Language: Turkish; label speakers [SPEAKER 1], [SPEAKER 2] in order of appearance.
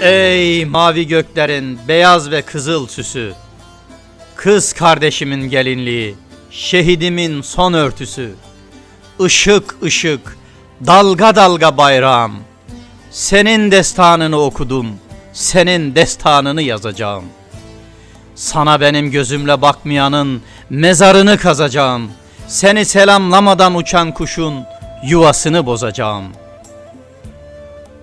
[SPEAKER 1] Ey mavi göklerin beyaz ve kızıl süsü. Kız kardeşimin gelinliği, şehidimin son örtüsü. Işık ışık, dalga dalga bayrağım. Senin destanını okudum, senin destanını yazacağım. Sana benim gözümle bakmayanın mezarını kazacağım. Seni selamlamadan uçan kuşun yuvasını bozacağım.